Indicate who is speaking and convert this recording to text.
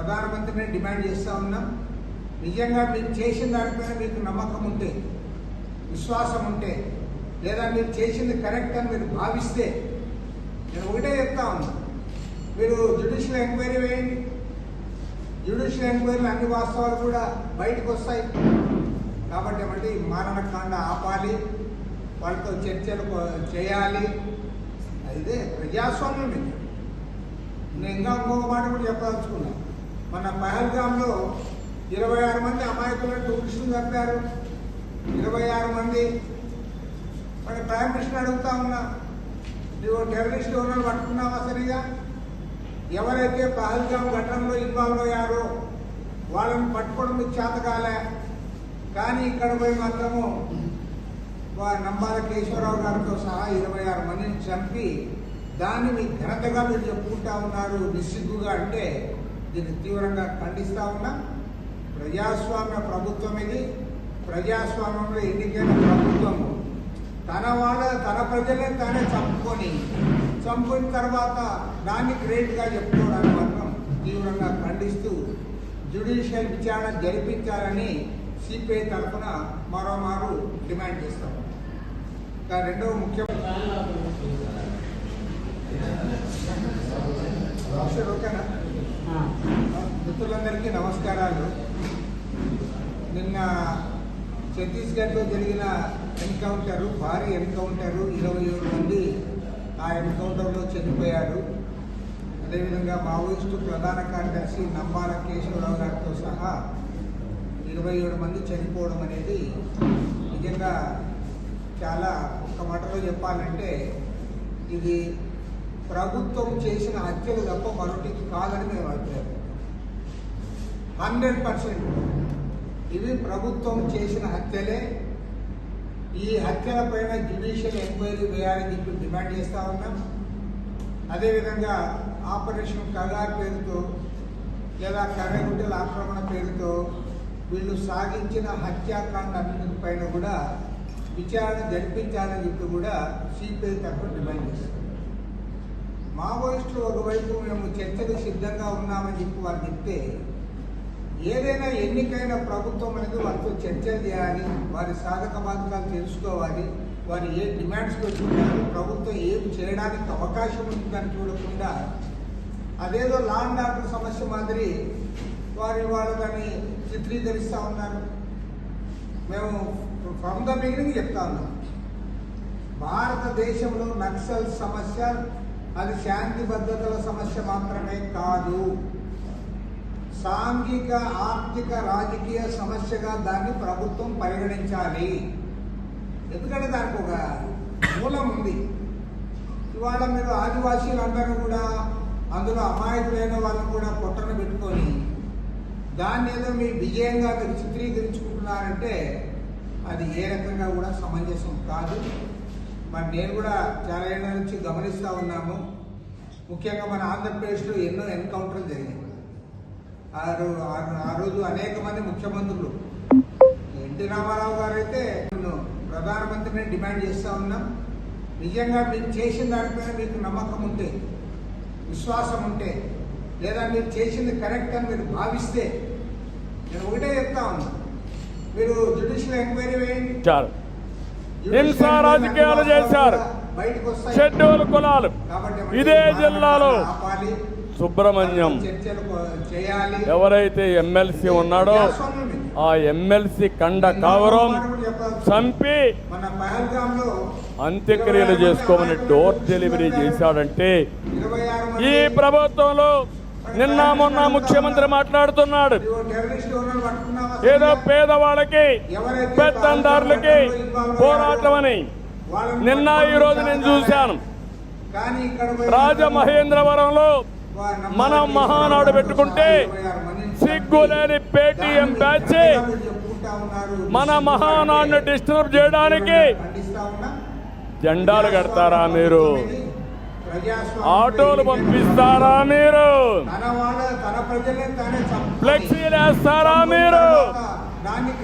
Speaker 1: ప్రధానమంత్రిని డిమాండ్ చేస్తూ ఉన్నాం. నిజంగా మీరు చేసిన దానిపైన మీకు నమ్మకం ఉంటే విశ్వాసం ఉంటే లేదా మీరు చేసింది కరెక్ట్ అని మీరు భావిస్తే నేను ఒకటే చెప్తా ఉన్నా. మీరు జ్యుడిషియల్ ఎంక్వైరీ వేయండి. జ్యుడిషియల్ ఎంక్వైరీలు అన్ని వాస్తవాలు కూడా బయటకు వస్తాయి. కాబట్టి మళ్ళీ ఈ మారణకాండ ఆపాలి వాళ్ళతో చర్చలు చేయాలి. అయితే ప్రజాస్వామ్యం ఇది. నేను ఇంకా ఇంకొక మాట కూడా చెప్పదలుచుకున్నాను మన పహల్గామ్లో ఇరవై ఆరు మంది అమాయకులను టూరిస్టులు చంపారు. ఇరవై ఆరు మంది. మరి ప్రైమ్ మినిస్టర్ అడుగుతా ఉన్నా నువ్వు టెర్రరిస్ట్ ఎవరైనా పట్టుకున్నావా సరిగా? ఎవరైతే పహల్గామ్ ఘటనలో ఇన్వాల్వ్ అయ్యారో వాళ్ళని పట్టుకోవడం మీకు చేత కాలే. కానీ ఇక్కడ పోయి మాత్రము నంబాల కేశవరావు గారితో సహా ఇరవై ఆరు మందిని చంపి దాన్ని మీ ఘనతగా మీరు చెప్పుకుంటా ఉన్నారు. నిస్సిగ్గుగా అంటే దీన్ని తీవ్రంగా ఖండిస్తా ఉన్నా ప్రజాస్వామ్య ప్రభుత్వం ఇది. ప్రజాస్వామ్యంలో ఎన్నికైన ప్రభుత్వము తన వాళ్ళ తన ప్రజలే తానే చంపుకొని చంపిన తర్వాత దాన్ని గ్రేట్గా చెప్పుకోవడానికి మాత్రం తీవ్రంగా ఖండిస్తూ జ్యుడిషియల్ విచారణ జరిపించాలని సిపిఐ తరఫున మరోమారు డిమాండ్ చేస్తాం ఇంకా రెండవ ముఖ్య ఓకేనా మిత్రులందరికీ నమస్కారాలు. నిన్న ఛత్తీస్గఢ్లో జరిగిన ఎన్కౌంటరు భారీ ఎన్కౌంటరు ఇరవై ఏడు మంది ఆ ఎన్కౌంటర్లో చనిపోయారు. అదేవిధంగా మావోయిస్టు ప్రధాన కార్యదర్శి నంబాల కేశవరావు గారితో సహా ఇరవై ఏడు మంది చనిపోవడం అనేది నిజంగా చాలా ఒక మాటలో చెప్పాలంటే ఇది ప్రభుత్వం చేసిన హత్యలు తప్ప మరొకటి కాదని మేము అభిప్రాయం హండ్రెడ్ పర్సెంట్. ఇవి ప్రభుత్వం చేసిన హత్యలే. ఈ హత్యల పైన జ్యుడిషియల్ ఎంక్వైరీ వేయాలని ఇప్పుడు డిమాండ్ చేస్తూ ఉన్నాం. అదేవిధంగా ఆపరేషన్ కళా పేరుతో లేదా కర్రగుడ్డల ఆక్రమణ పేరుతో వీళ్ళు సాగించిన హత్యాకాండ పైన కూడా విచారణ జరిపించాలని చెప్పి కూడా సిపిఐ తరఫున డిమాండ్ చేస్తారు మావోయిస్టులు ఒకవైపు మేము చర్చకు సిద్ధంగా ఉన్నామని చెప్పి వారు చెప్తే ఏదైనా ఎన్నికైన ప్రభుత్వం అనేది వారితో చర్చలు చేయాలి వారి సాధక బాధకాలు తెలుసుకోవాలి వారు ఏ డిమాండ్స్ పెట్టుకుంటారు ప్రభుత్వం ఏం చేయడానికి అవకాశం ఉందని చూడకుండా అదేదో లా అండ్ ఆర్డర్ సమస్య మాదిరి వారి వాళ్ళు దాన్ని చిత్రీకరిస్తూ ఉన్నారు. మేము ఫ్రమ్ ద బిగినింగ్ చెప్తా ఉన్నాం. భారతదేశంలో నక్సల్ సమస్య అది శాంతి భద్రతల సమస్య మాత్రమే కాదు. సాంఘిక ఆర్థిక రాజకీయ సమస్యగా దాన్ని ప్రభుత్వం పరిగణించాలి. ఎందుకంటే దానికి ఒక మూలం ఉంది. ఇవాళ మీరు ఆదివాసీలందరూ కూడా అందులో అమాయకులైన వాళ్ళని కూడా పొట్టన పెట్టుకొని దాన్ని ఏదో మీ విజయంగా మీరు చిత్రీకరించుకుంటున్నారంటే అది ఏ రకంగా కూడా సమంజసం కాదు. మరి నేను కూడా చాలా ఏళ్ళ నుంచి గమనిస్తూ ఉన్నాము. ముఖ్యంగా మన ఆంధ్రప్రదేశ్లో ఎన్నో ఎన్కౌంటర్లు జరిగాయి. ఆ ఆ రోజు అనేక మంది ముఖ్యమంత్రులు. ఎన్టీ రామారావు గారు అయితే నేను ప్రధానమంత్రిని డిమాండ్ చేస్తూ ఉన్నాం. నిజంగా మీరు చేసిన దానిపైన మీకు నమ్మకం ఉంటే విశ్వాసం ఉంటే లేదా మీరు చేసింది కరెక్ట్ అని మీరు భావిస్తే నేను ఒకటే చెప్తా ఉన్నా. మీరు జ్యుడిషియల్ ఎంక్వైరీ వేయండి.
Speaker 2: హింసా రాజకీయాలు చేశారు. షెడ్యూల్ కులాలు ఇదే జిల్లాలో. సుబ్రహ్మణ్యం ఎవరైతే ఎమ్మెల్సీ ఉన్నాడో. ఆ ఎమ్మెల్సీ కండ కావరం చంపి అంత్యక్రియలు చేసుకోమని డోర్ డెలివరీ చేశాడంటే ఈ ప్రభుత్వంలో నిన్న మొన్న ముఖ్యమంత్రి మాట్లాడుతున్నాడు. ఏదో పేదవాళ్ళకి
Speaker 1: ఎవరైతే
Speaker 2: పెత్తందారులకి పోరాటం అని నిన్న ఈ రోజు నేను చూశాను. రాజమహేంద్రవరంలో మనం మహానాడు పెట్టుకుంటే సిగ్గులేని పేటీఎం బ్యాచ్ మన మహానాడుని డిస్టర్బ్ చేయడానికి జెండాలు కడతారా మీరు? ఆటోలు పంపిస్తారా మీరు? ఫ్లెక్సీలు వేస్తారా మీరు?